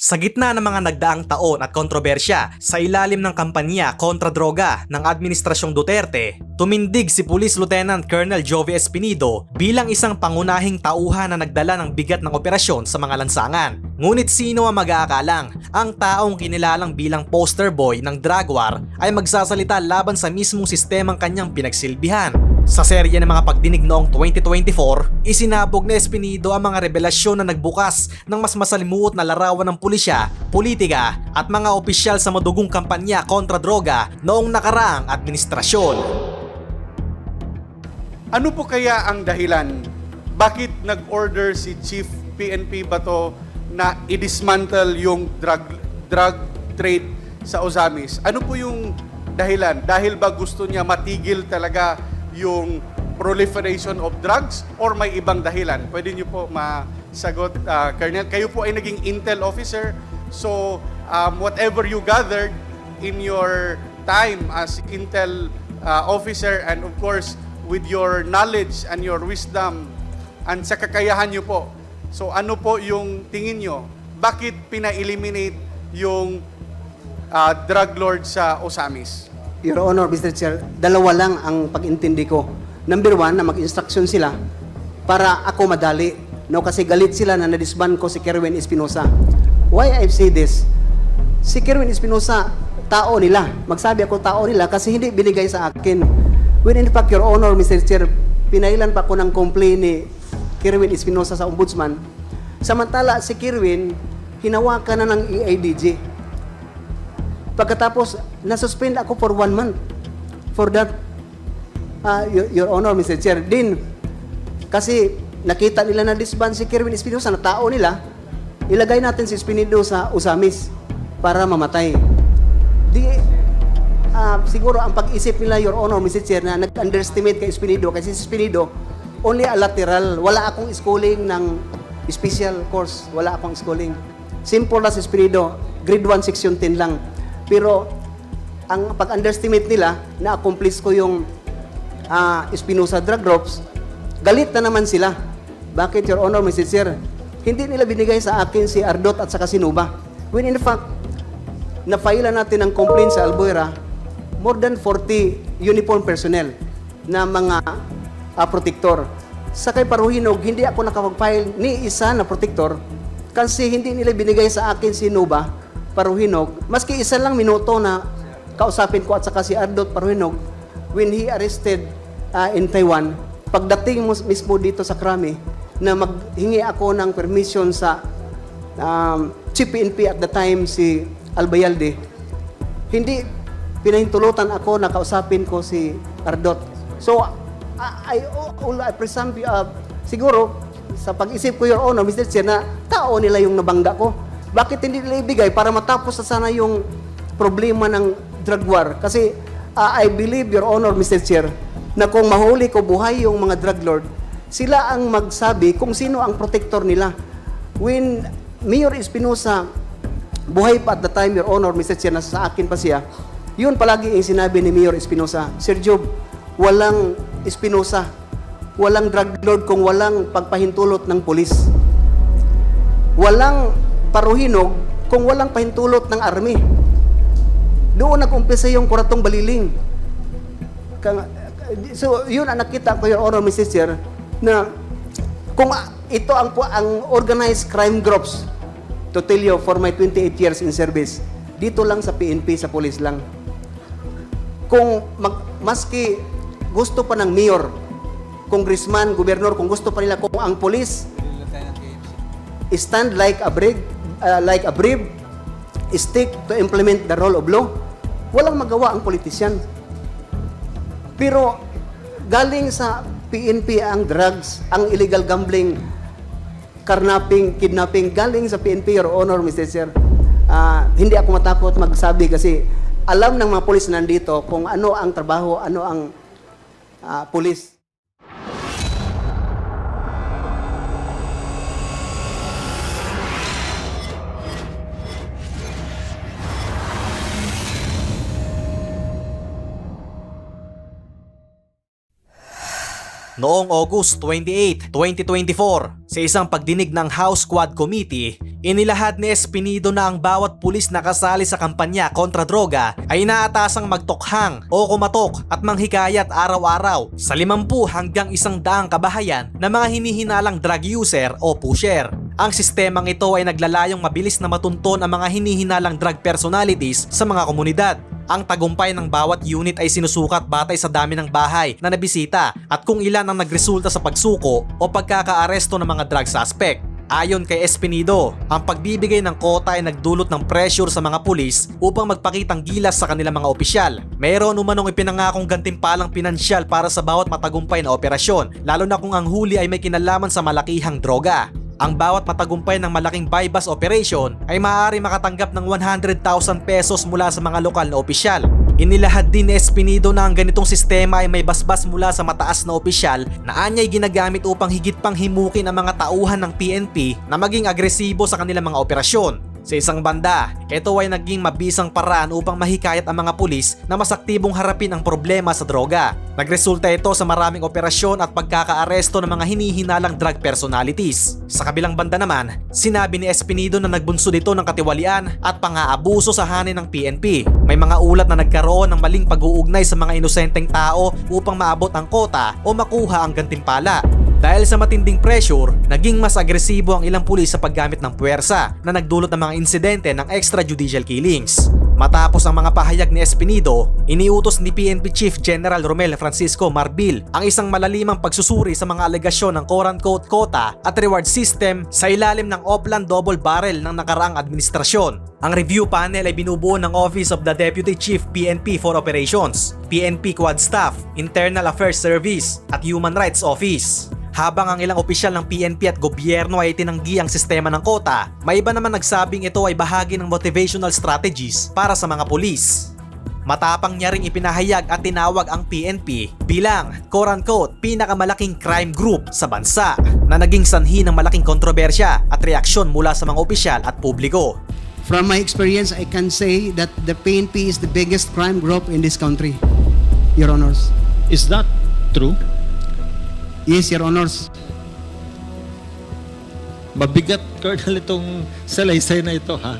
Sa gitna ng mga nagdaang taon at kontrobersya sa ilalim ng kampanya kontra droga ng Administrasyong Duterte, tumindig si Police Lieutenant Colonel Jovi Espinido bilang isang pangunahing tauhan na nagdala ng bigat ng operasyon sa mga lansangan. Ngunit sino ang mag-aakalang ang taong kinilalang bilang poster boy ng drug war ay magsasalita laban sa mismong sistemang kanyang pinagsilbihan. Sa serye ng mga pagdinig noong 2024, isinabog ni Espinido ang mga revelasyon na nagbukas ng mas masalimuot na larawan ng pulisya, politika at mga opisyal sa madugong kampanya kontra droga noong nakaraang administrasyon. Ano po kaya ang dahilan? Bakit nag-order si Chief PNP Bato na i-dismantle yung drug, drug trade sa Ozamis? Ano po yung dahilan? Dahil ba gusto niya matigil talaga yung proliferation of drugs or may ibang dahilan? Pwede niyo po masagot, ah, Colonel. Kayo po ay naging intel officer. So, um, whatever you gathered in your time as intel uh, officer and of course with your knowledge and your wisdom and sa kakayahan nyo po. So ano po yung tingin nyo? Bakit pina-eliminate yung uh, drug lord sa Osamis? Your Honor, Mr. Chair, dalawa lang ang pag-intindi ko. Number one, na mag-instruction sila para ako madali. No, kasi galit sila na nadisban ko si Kerwin Espinosa. Why I say this? Si Kerwin Espinosa, tao nila. Magsabi ako tao nila kasi hindi binigay sa akin. When in fact, Your Honor, Mr. Chair, pinailan pa ko ng complaint ni Kerwin Espinosa sa Ombudsman. Samantala, si Kerwin, hinawakan na ng EIDG. Pagkatapos, nasuspend ako for one month for that. Uh, your, Your Honor, Mr. Chair. Din, kasi nakita nila na disband si Kerwin Espinosa na tao nila, ilagay natin si Espinido sa Usamis para mamatay. Di, ah, siguro ang pag-isip nila, Your Honor, Mr. Chair, na nag-underestimate kay Espinido kasi si Espinido, only a lateral. Wala akong schooling ng special course. Wala akong schooling. Simple na si Espinido, grade 1, section 10 lang. Pero, ang pag-underestimate nila, na-accomplish ko yung ah, Espinosa drug drops, galit na naman sila. Bakit, Your Honor, Mr. Chair? Hindi nila binigay sa akin si Ardot at saka si Nuba. When in fact, na-file natin ang complaint sa Albuera, more than 40 uniform personnel na mga ah, protector. Sa kay Paruhinog, hindi ako nakapag-file ni isa na protector kasi hindi nila binigay sa akin si Nuba Paruhinog. Maski isa lang minuto na kausapin ko at saka si Ardot Paruhinog when he arrested ah, in Taiwan, pagdating mo mismo dito sa Krami, na maghingi ako ng permission sa um, Chief PNP at the time si Albayalde, hindi pinahintulutan ako na kausapin ko si Ardot. So, I, all I presume, uh, siguro, sa pag-isip ko, Your Honor, Mr. Chair, na tao nila yung nabangga ko. Bakit hindi nila ibigay para matapos na sana yung problema ng drug war? Kasi uh, I believe, Your Honor, Mr. Chair, na kung mahuli ko buhay yung mga drug lord, sila ang magsabi kung sino ang protector nila. When Mayor Espinosa, buhay pa at the time, Your Honor, Mr. Chair, nasa sa akin pa siya, yun palagi yung sinabi ni Mayor Espinosa, Sir Job, walang Espinosa, walang drug lord kung walang pagpahintulot ng polis. Walang paruhinog kung walang pahintulot ng army. Doon nag-umpisa yung kuratong baliling. So, yun ang nakita ko, Your Honor, Mr. Chair, na kung ito ang, ang organized crime groups, to tell you, for my 28 years in service, dito lang sa PNP, sa police lang. Kung mag, maski gusto pa ng mayor, congressman, gobernador, kung gusto pa nila, kung ang police stand like a brave, uh, like a brave stick to implement the rule of law, walang magawa ang politician. Pero galing sa PNP ang drugs, ang illegal gambling, carnapping, kidnapping, galing sa PNP, Your Honor, Mr. Sir. Ah, hindi ako matakot magsabi kasi alam ng mga polis nandito kung ano ang trabaho, ano ang ah, polis. Noong August 28, 2024, sa isang pagdinig ng House Quad Committee, inilahad ni Espinido na ang bawat pulis na kasali sa kampanya kontra droga ay inaatasang magtokhang o kumatok at manghikayat araw-araw sa 50 hanggang 100 kabahayan na mga hinihinalang drug user o pusher. Ang sistemang ito ay naglalayong mabilis na matunton ang mga hinihinalang drug personalities sa mga komunidad. Ang tagumpay ng bawat unit ay sinusukat batay sa dami ng bahay na nabisita at kung ilan ang nagresulta sa pagsuko o pagkakaaresto ng mga drug suspect. Ayon kay Espinido, ang pagbibigay ng kota ay nagdulot ng pressure sa mga pulis upang magpakitang gilas sa kanilang mga opisyal. Mayroon umanong ipinangakong gantimpalang pinansyal para sa bawat matagumpay na operasyon, lalo na kung ang huli ay may kinalaman sa malakihang droga. Ang bawat matagumpay ng malaking buy-bust operation ay maaari makatanggap ng 100,000 pesos mula sa mga lokal na opisyal. Inilahad din ni Espinido na ang ganitong sistema ay may basbas mula sa mataas na opisyal na anyay ginagamit upang higit pang himukin ang mga tauhan ng PNP na maging agresibo sa kanilang mga operasyon. Sa isang banda, ito ay naging mabisang paraan upang mahikayat ang mga pulis na mas aktibong harapin ang problema sa droga. Nagresulta ito sa maraming operasyon at pagkakaaresto ng mga hinihinalang drug personalities. Sa kabilang banda naman, sinabi ni Espinido na nagbunso dito ng katiwalian at pang-aabuso sa hanin ng PNP. May mga ulat na nagkaroon ng maling pag-uugnay sa mga inosenteng tao upang maabot ang kota o makuha ang gantimpala. Dahil sa matinding pressure, naging mas agresibo ang ilang pulis sa paggamit ng puwersa na nagdulot ng mga insidente ng extrajudicial killings. Matapos ang mga pahayag ni Espinido, iniutos ni PNP Chief General Romel Francisco Marbil ang isang malalimang pagsusuri sa mga alegasyon ng quote-unquote quota at reward system sa ilalim ng Oplan Double Barrel ng nakaraang administrasyon. Ang review panel ay binubuo ng Office of the Deputy Chief PNP for Operations, PNP Quad Staff, Internal Affairs Service at Human Rights Office. Habang ang ilang opisyal ng PNP at gobyerno ay tinanggi ang sistema ng kota, may iba naman nagsabing ito ay bahagi ng motivational strategies para sa mga pulis. Matapang niya ring ipinahayag at tinawag ang PNP bilang quote-unquote pinakamalaking crime group sa bansa na naging sanhi ng malaking kontrobersya at reaksyon mula sa mga opisyal at publiko. From my experience, I can say that the PNP is the biggest crime group in this country, Your Honors. Is that true? Yes, Your Honors. Mabigat, Colonel, itong salaysay na ito, ha?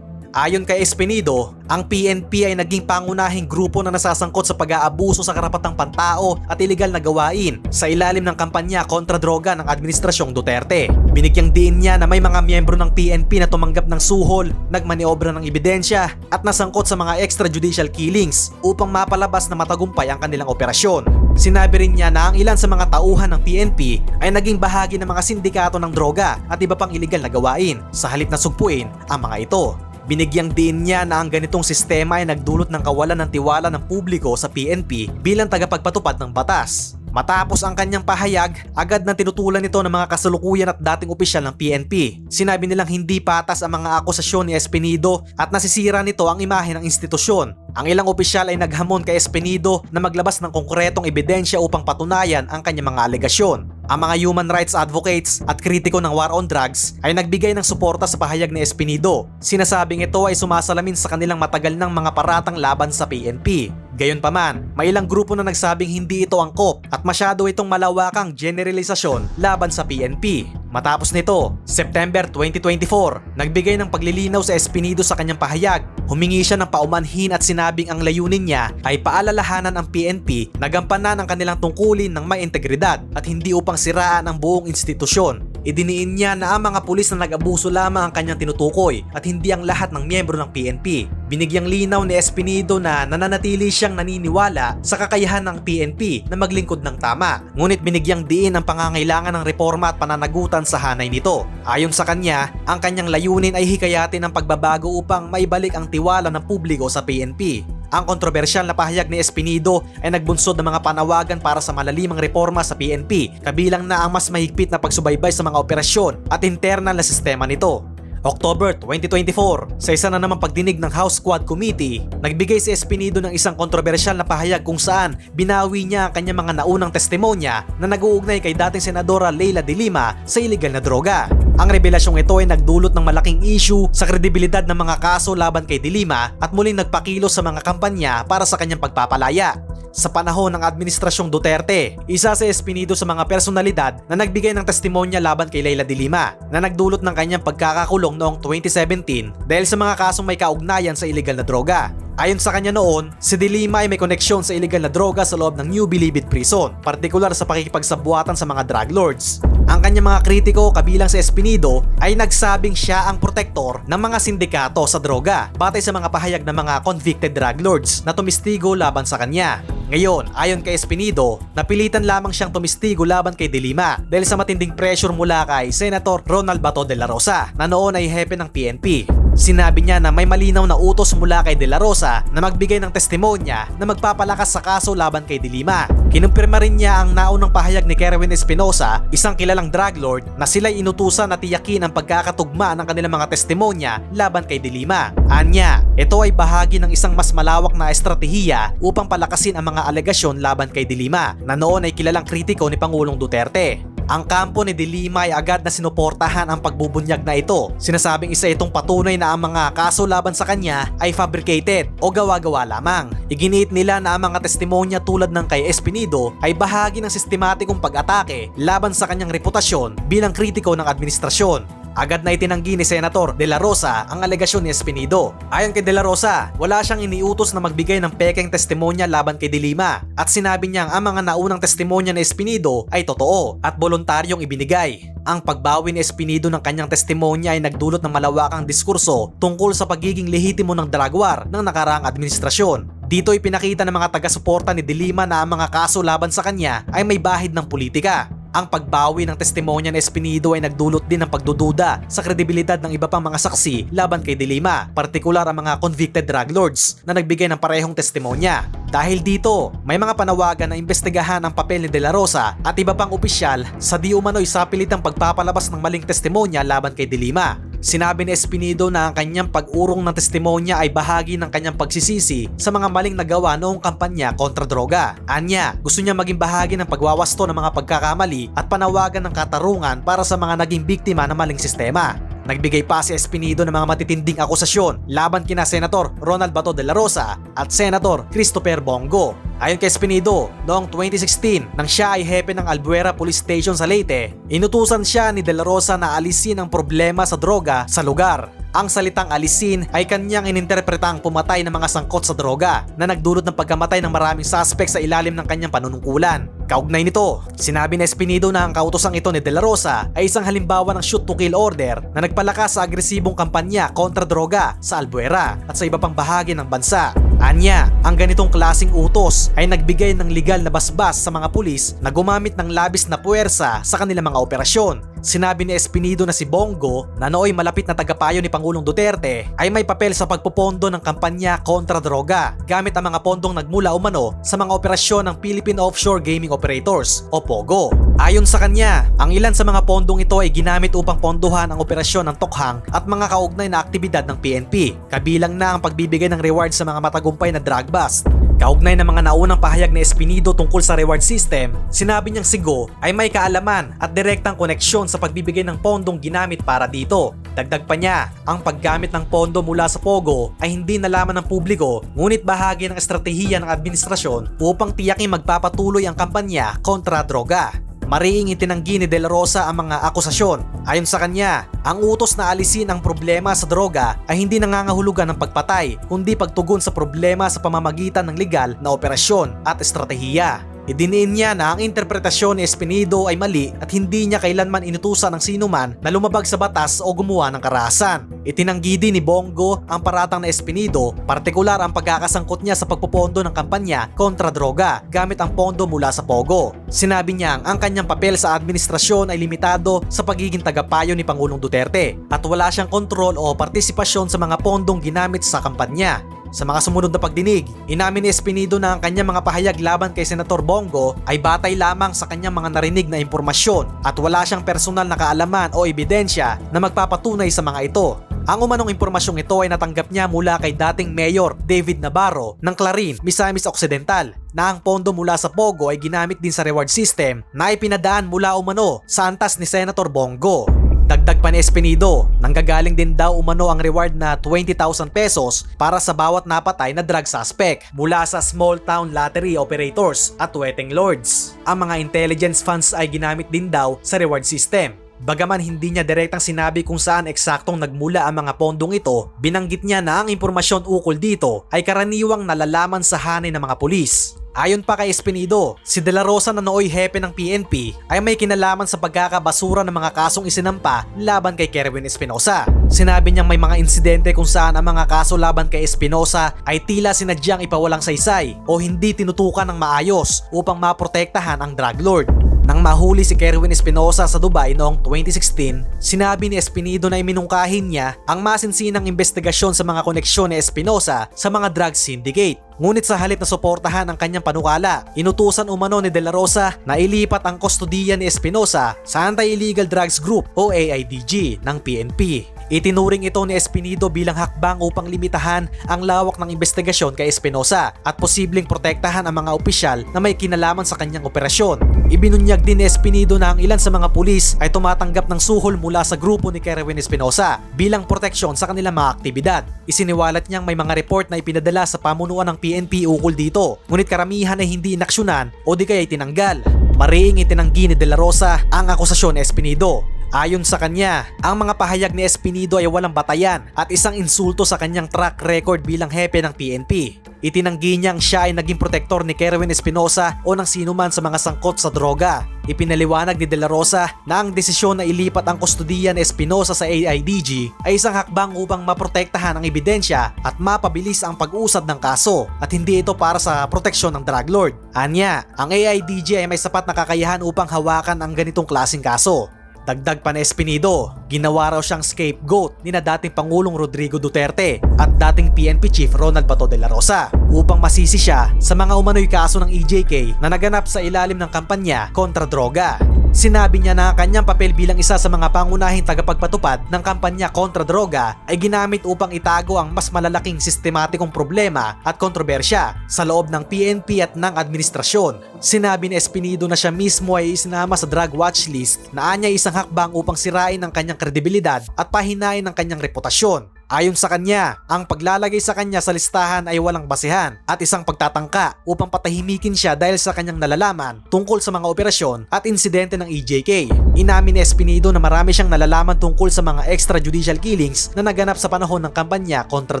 Ayon kay Espinido, ang PNP ay naging pangunahing grupo na nasasangkot sa pag-aabuso sa karapatang pantao at ilegal na gawain sa ilalim ng kampanya kontra droga ng Administrasyong Duterte. Binigyang diin niya na may mga miyembro ng PNP na tumanggap ng suhol, nagmaniobra ng ebidensya at nasangkot sa mga extrajudicial killings upang mapalabas na matagumpay ang kanilang operasyon. Sinabi rin niya na ang ilan sa mga tauhan ng PNP ay naging bahagi ng mga sindikato ng droga at iba pang ilegal na gawain sa halip na sugpuin ang mga ito. Binigyang din niya na ang ganitong sistema ay nagdulot ng kawalan ng tiwala ng publiko sa PNP bilang tagapagpatupad ng batas. Matapos ang kanyang pahayag, agad na tinutulan nito ng mga kasalukuyan at dating opisyal ng PNP. Sinabi nilang hindi patas ang mga akusasyon ni Espinido at nasisira nito ang imahe ng institusyon. Ang ilang opisyal ay naghamon kay Espinido na maglabas ng konkretong ebidensya upang patunayan ang kanyang mga alegasyon. Ang mga human rights advocates at kritiko ng war on drugs ay nagbigay ng suporta sa pahayag ni Espinido. Sinasabing ito ay sumasalamin sa kanilang matagal ng mga paratang laban sa PNP. Gayunpaman, may ilang grupo na nagsabing hindi ito angkop at masyado itong malawakang generalisasyon laban sa PNP. Matapos nito, September 2024, nagbigay ng paglilinaw sa Espinido sa kanyang pahayag. Humingi siya ng paumanhin at sinabing ang layunin niya ay paalalahanan ang PNP na gampanan ang kanilang tungkulin ng may integridad at hindi upang siraan ang buong institusyon. Idiniin niya na ang mga pulis na nag-abuso lamang ang kanyang tinutukoy at hindi ang lahat ng miyembro ng PNP. Binigyang linaw ni Espinido na nananatili siyang naniniwala sa kakayahan ng PNP na maglingkod ng tama. Ngunit binigyang diin ang pangangailangan ng reforma at pananagutan sa hanay nito. Ayon sa kanya, ang kanyang layunin ay hikayatin ang pagbabago upang maibalik ang tiwala ng publiko sa PNP. Ang kontrobersyal na pahayag ni Espinido ay nagbunsod ng mga panawagan para sa malalimang reforma sa PNP, kabilang na ang mas mahigpit na pagsubaybay sa mga operasyon at internal na sistema nito. October 2024, sa isa na namang pagdinig ng House Quad Committee, nagbigay si Espinido ng isang kontrobersyal na pahayag kung saan binawi niya ang kanyang mga naunang testimonya na nag-uugnay kay dating Senadora Leila de Lima sa illegal na droga. Ang revelasyong ito ay nagdulot ng malaking issue sa kredibilidad ng mga kaso laban kay De Lima at muling nagpakilos sa mga kampanya para sa kanyang pagpapalaya. sa panahon ng Administrasyong Duterte. Isa si Espinido sa mga personalidad na nagbigay ng testimonya laban kay Leila de Lima na nagdulot ng kanyang pagkakakulong noong 2017 dahil sa mga kasong may kaugnayan sa illegal na droga. Ayon sa kanya noon, si De Lima ay may koneksyon sa illegal na droga sa loob ng New Bilibid Prison, partikular sa pakikipagsabuatan sa mga drug lords. Ang kanyang mga kritiko kabilang si Espinido ay nagsabing siya ang protektor ng mga sindikato sa droga batay sa mga pahayag ng mga convicted drug lords na tumistigo laban sa kanya. Ngayon, ayon kay Espinido, napilitan lamang siyang tumistigo laban kay De Lima dahil sa matinding pressure mula kay Senator Ronald Bato de la Rosa na noon ay hepe ng PNP. Sinabi niya na may malinaw na utos mula kay De La Rosa na magbigay ng testimonya na magpapalakas sa kaso laban kay De Lima. Kinumpirma rin niya ang naunang pahayag ni Kerwin Espinosa, isang kilalang drug lord, na sila'y inutusan na tiyakin ang pagkakatugma ng kanilang mga testimonya laban kay De Lima. Anya, ito ay bahagi ng isang mas malawak na estratehiya upang palakasin ang mga alegasyon laban kay De Lima na noon ay kilalang kritiko ni Pangulong Duterte. Ang kampo ni De Lima ay agad na sinuportahan ang pagbubunyag na ito. Sinasabing isa itong patunay na ang mga kaso laban sa kanya ay fabricated o gawa-gawa lamang. Iginiit nila na ang mga testimonya tulad ng kay Espinido ay bahagi ng sistematikong pag-atake laban sa kanyang reputasyon bilang kritiko ng administrasyon. Agad na itinanggi ni Senator De La Rosa ang alegasyon ni Espinido. Ayon kay De La Rosa, wala siyang iniutos na magbigay ng pekeng testimonya laban kay De Lima at sinabi niyang ang mga naunang testimonya ni Espinido ay totoo at voluntaryong ibinigay. Ang pagbawi ni Espinido ng kanyang testimonya ay nagdulot ng malawakang diskurso tungkol sa pagiging lehitimo ng drug war ng nakaraang administrasyon. Dito ay pinakita ng mga taga-suporta ni De Lima na ang mga kaso laban sa kanya ay may bahid ng politika. Ang pagbawi ng testimonya ni Espinido ay nagdulot din ng pagdududa sa kredibilidad ng iba pang mga saksi laban kay De Lima, partikular ang mga convicted drug lords na nagbigay ng parehong testimonya. Dahil dito, may mga panawagan na imbestigahan ang papel ni De La Rosa at iba pang opisyal sa di umano'y sapilitang pagpapalabas ng maling testimonya laban kay De Lima. Sinabi ni Espinido na ang kanyang pag-urong ng testimonya ay bahagi ng kanyang pagsisisi sa mga maling nagawa noong kampanya kontra droga. Anya, gusto niya maging bahagi ng pagwawasto ng mga pagkakamali at panawagan ng katarungan para sa mga naging biktima ng maling sistema. Nagbigay pa si Espinido ng mga matitinding akusasyon laban kina Senator Ronald Bato de la Rosa at Senator Christopher Bongo. Ayon kay Espinido, noong 2016 nang siya ay hepe ng Albuera Police Station sa Leyte, inutusan siya ni de la Rosa na alisin ang problema sa droga sa lugar. Ang salitang alisin ay kanyang ininterpretang pumatay ng mga sangkot sa droga na nagdulot ng pagkamatay ng maraming suspect sa ilalim ng kanyang panunungkulan. Kaugnay nito, sinabi ni Espinido na ang kautosang ito ni De La Rosa ay isang halimbawa ng shoot to kill order na nagpalakas sa agresibong kampanya kontra droga sa Albuera at sa iba pang bahagi ng bansa. Anya, ang ganitong klasing utos ay nagbigay ng legal na basbas sa mga pulis na gumamit ng labis na puwersa sa kanilang mga operasyon. Sinabi ni Espinido na si Bongo na nooy malapit na tagapayo ni Pangulong Duterte ay may papel sa pagpopondo ng kampanya kontra droga gamit ang mga pondong nagmula umano sa mga operasyon ng Philippine Offshore Gaming Operators o POGO. Ayon sa kanya, ang ilan sa mga pondong ito ay ginamit upang pondohan ang operasyon ng Tokhang at mga kaugnay na aktibidad ng PNP, kabilang na ang pagbibigay ng reward sa mga matagumpay na drug bust. Kaugnay ng mga naunang pahayag ni Espinido tungkol sa reward system, sinabi niyang si Go ay may kaalaman at direktang koneksyon sa pagbibigay ng pondong ginamit para dito. Dagdag pa niya, ang paggamit ng pondo mula sa Pogo ay hindi nalaman ng publiko ngunit bahagi ng estratehiya ng administrasyon upang tiyaking magpapatuloy ang kampanya kontra droga. Mariing itinanggi ni De La Rosa ang mga akusasyon. Ayon sa kanya, ang utos na alisin ang problema sa droga ay hindi nangangahulugan ng pagpatay, kundi pagtugon sa problema sa pamamagitan ng legal na operasyon at estratehiya. Idiniin niya na ang interpretasyon ni Espinido ay mali at hindi niya kailanman inutusan ng sinuman na lumabag sa batas o gumawa ng karahasan. Itinanggi din ni Bongo ang paratang na Espinido, partikular ang pagkakasangkot niya sa pagpopondo ng kampanya kontra droga gamit ang pondo mula sa Pogo. Sinabi niyang ang kanyang papel sa administrasyon ay limitado sa pagiging tagapayo ni Pangulong Duterte at wala siyang kontrol o partisipasyon sa mga pondong ginamit sa kampanya. Sa mga sumunod na pagdinig, inamin ni Espinido na ang kanyang mga pahayag laban kay Senator Bongo ay batay lamang sa kanyang mga narinig na impormasyon at wala siyang personal na kaalaman o ebidensya na magpapatunay sa mga ito. Ang umanong impormasyong ito ay natanggap niya mula kay dating Mayor David Navarro ng Clarin, Misamis Occidental na ang pondo mula sa Pogo ay ginamit din sa reward system na ipinadaan mula umano sa antas ni Senator Bongo. Dagdag pa ni Espinido, nanggagaling din daw umano ang reward na 20,000 pesos para sa bawat napatay na drug suspect mula sa small town lottery operators at wedding lords. Ang mga intelligence funds ay ginamit din daw sa reward system. Bagaman hindi niya direktang sinabi kung saan eksaktong nagmula ang mga pondong ito, binanggit niya na ang impormasyon ukol dito ay karaniwang nalalaman sa hanay ng mga pulis. Ayon pa kay Espinido, si De La Rosa na nooy hepe ng PNP ay may kinalaman sa pagkakabasura ng mga kasong isinampa laban kay Kerwin Espinosa. Sinabi niyang may mga insidente kung saan ang mga kaso laban kay Espinosa ay tila sinadyang ipawalang saysay o hindi tinutukan ng maayos upang maprotektahan ang drug lord. Nang mahuli si Kerwin Espinosa sa Dubai noong 2016, sinabi ni Espinido na iminungkahin niya ang masinsinang investigasyon sa mga koneksyon ni Espinosa sa mga drug syndicate. Ngunit sa halip na suportahan ang kanyang panukala, inutusan umano ni De La Rosa na ilipat ang kustodiya ni Espinosa sa Anti-Illegal Drugs Group o AIDG ng PNP. Itinuring ito ni Espinido bilang hakbang upang limitahan ang lawak ng investigasyon kay Espinosa at posibleng protektahan ang mga opisyal na may kinalaman sa kanyang operasyon. Ibinunyag din ni Espinido na ang ilan sa mga pulis ay tumatanggap ng suhol mula sa grupo ni Kerwin Espinosa bilang proteksyon sa kanilang mga aktibidad. Isiniwalat niyang may mga report na ipinadala sa pamunuan ng PNP ukol dito, ngunit karamihan ay hindi inaksyonan o di kaya itinanggal. Mariing itinanggi ni De La Rosa ang akusasyon ni Espinido Ayon sa kanya, ang mga pahayag ni Espinido ay walang batayan at isang insulto sa kanyang track record bilang hepe ng PNP. Itinanggi niyang siya ay naging protektor ni Kerwin Espinosa o ng sinuman sa mga sangkot sa droga. Ipinaliwanag ni De La Rosa na ang desisyon na ilipat ang kustodiya ni Espinosa sa AIDG ay isang hakbang upang maprotektahan ang ebidensya at mapabilis ang pag-usad ng kaso at hindi ito para sa proteksyon ng drug lord. Anya, ang AIDG ay may sapat na kakayahan upang hawakan ang ganitong klaseng kaso. Dagdag pa na Espinido, ginawa raw siyang scapegoat ni na dating Pangulong Rodrigo Duterte at dating PNP Chief Ronald Bato de la Rosa upang masisi siya sa mga umano'y kaso ng EJK na naganap sa ilalim ng kampanya kontra droga. Sinabi niya na ang kanyang papel bilang isa sa mga pangunahing tagapagpatupad ng kampanya kontra droga ay ginamit upang itago ang mas malalaking sistematikong problema at kontrobersya sa loob ng PNP at ng administrasyon. Sinabi ni Espinido na siya mismo ay isinama sa drug watch list na anya isang hakbang upang sirain ang kanyang kredibilidad at pahinain ang kanyang reputasyon. Ayon sa kanya, ang paglalagay sa kanya sa listahan ay walang basehan at isang pagtatangka upang patahimikin siya dahil sa kanyang nalalaman tungkol sa mga operasyon at insidente ng EJK. Inamin ni Espinido na marami siyang nalalaman tungkol sa mga extrajudicial killings na naganap sa panahon ng kampanya kontra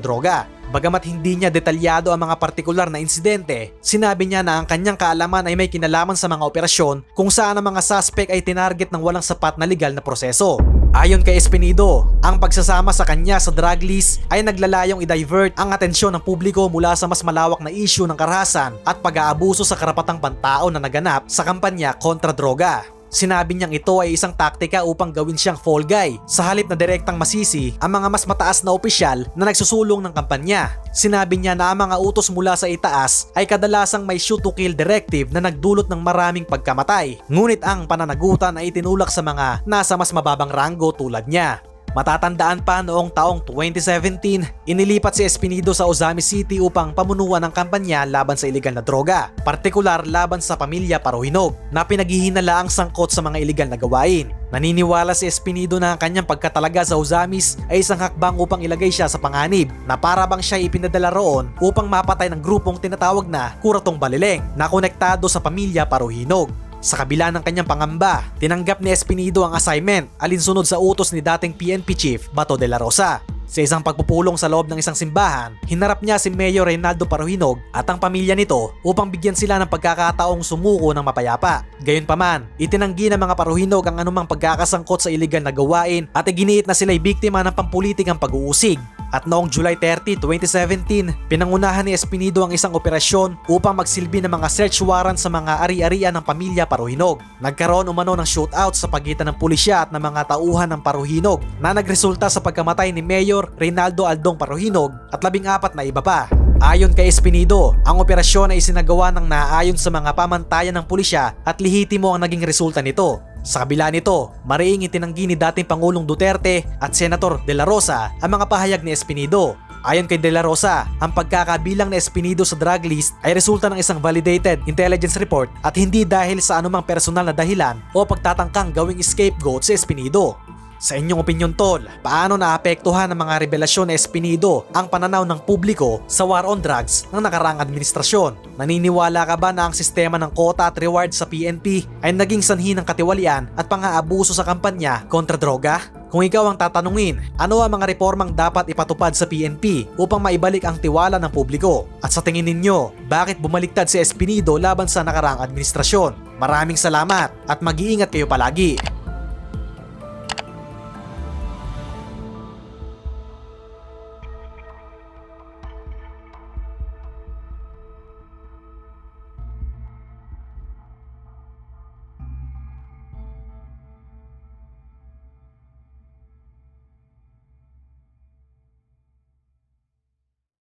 droga. Bagamat hindi niya detalyado ang mga partikular na insidente, sinabi niya na ang kanyang kaalaman ay may kinalaman sa mga operasyon kung saan ang mga suspect ay tinarget ng walang sapat na legal na proseso. Ayon kay Espinido, ang pagsasama sa kanya sa drug list ay naglalayong i-divert ang atensyon ng publiko mula sa mas malawak na issue ng karahasan at pag-aabuso sa karapatang pantao na naganap sa kampanya kontra droga. Sinabi niyang ito ay isang taktika upang gawin siyang fall guy sa halip na direktang masisi ang mga mas mataas na opisyal na nagsusulong ng kampanya. Sinabi niya na ang mga utos mula sa itaas ay kadalasang may shoot to kill directive na nagdulot ng maraming pagkamatay. Ngunit ang pananagutan ay itinulak sa mga nasa mas mababang ranggo tulad niya. Matatandaan pa noong taong 2017, inilipat si Espinido sa Ozami City upang pamunuan ang kampanya laban sa ilegal na droga, partikular laban sa pamilya Paruhinog, na pinaghihinala ang sangkot sa mga ilegal na gawain. Naniniwala si Espinido na ang kanyang pagkatalaga sa Ozamis ay isang hakbang upang ilagay siya sa panganib na para bang siya ipinadala roon upang mapatay ng grupong tinatawag na Kuratong Balileng na konektado sa pamilya Paruhinog. Sa kabila ng kanyang pangamba, tinanggap ni Espinido ang assignment alinsunod sa utos ni dating PNP Chief Bato de la Rosa. Sa isang pagpupulong sa loob ng isang simbahan, hinarap niya si Mayor Reynaldo Paruhinog at ang pamilya nito upang bigyan sila ng pagkakataong sumuko ng mapayapa. Gayunpaman, itinanggi ng mga Paruhinog ang anumang pagkakasangkot sa iligal na gawain at iginiit na sila'y biktima ng pampulitikang pag-uusig. At noong July 30, 2017, pinangunahan ni Espinido ang isang operasyon upang magsilbi ng mga search warrant sa mga ari-arian ng pamilya Paruhinog. Nagkaroon umano ng shootout sa pagitan ng pulisya at ng mga tauhan ng Paruhinog na nagresulta sa pagkamatay ni Mayor Reynaldo Aldong Paruhinog at labing apat na iba pa. Ayon kay Espinido, ang operasyon ay isinagawa ng naayon sa mga pamantayan ng pulisya at lihitimo ang naging resulta nito. Sa kabila nito, mariing itinanggi ni dating Pangulong Duterte at Senator De La Rosa ang mga pahayag ni Espinido. Ayon kay De La Rosa, ang pagkakabilang ni Espinido sa drug list ay resulta ng isang validated intelligence report at hindi dahil sa anumang personal na dahilan o pagtatangkang gawing scapegoat si Espinido. Sa inyong opinyon tol, paano naapektuhan ng mga revelasyon ni Espinido ang pananaw ng publiko sa war on drugs ng nakaraang administrasyon? Naniniwala ka ba na ang sistema ng quota at reward sa PNP ay naging sanhi ng katiwalian at pang-aabuso sa kampanya kontra droga? Kung ikaw ang tatanungin, ano ang mga reformang dapat ipatupad sa PNP upang maibalik ang tiwala ng publiko? At sa tingin ninyo, bakit bumaliktad si Espinido laban sa nakaraang administrasyon? Maraming salamat at mag-iingat kayo palagi.